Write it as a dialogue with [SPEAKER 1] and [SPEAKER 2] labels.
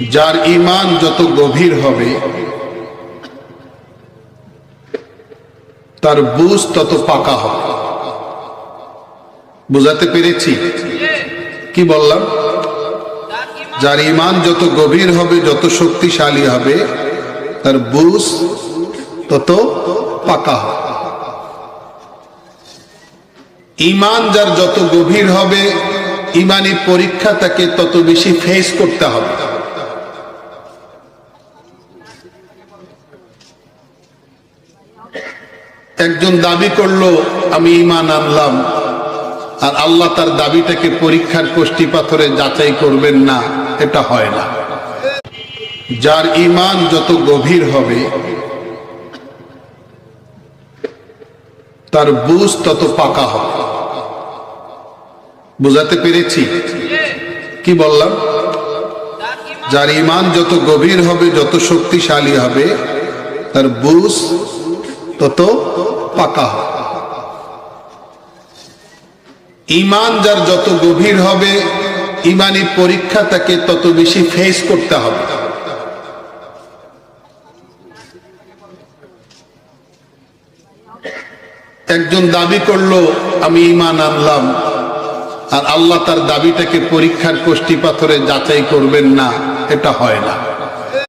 [SPEAKER 1] যার ইমান যত গভীর হবে, তার বুঝ তত পাকা হবে। বুঝাতে পেরেছি? কি বললাম? যার ইমান যত গভীর হবে, যত শক্তিশালী হবে, তার বুঝ তত পাকা হবে। ইমান যার যত গভীর হবে ইমানি পরীক্ষা তাকে তত বেশি ফেস করতে হবে। একজন দাবি করল, আমি ইমান আনলাম। আর আল্লাহ তার দাবিটাকে পরীক্ষার কোষ্টি পাথরে যাচাই করবেন না, এটা হয় না। যার ইমান যত গভীর হবে, তার বুঝ তত পাকা হবে। বুঝাতে পেরেছি? কি বললাম? যার ইমান যত গভীর হবে, যত শক্তিশালী হবে, তার বুঝ তত পাকা ইমান যার যত গভীর হবে, ইমানি পরীক্ষা তাকে তত বেশি ফেস করতে হবে। একজন দাবি করল, আমি ইমান আনলাম। আর আল্লাহ তার দাবিটাকে পরীক্ষার কোষ্টি পাথরে যাচাই করবেন না, এটা হয় না।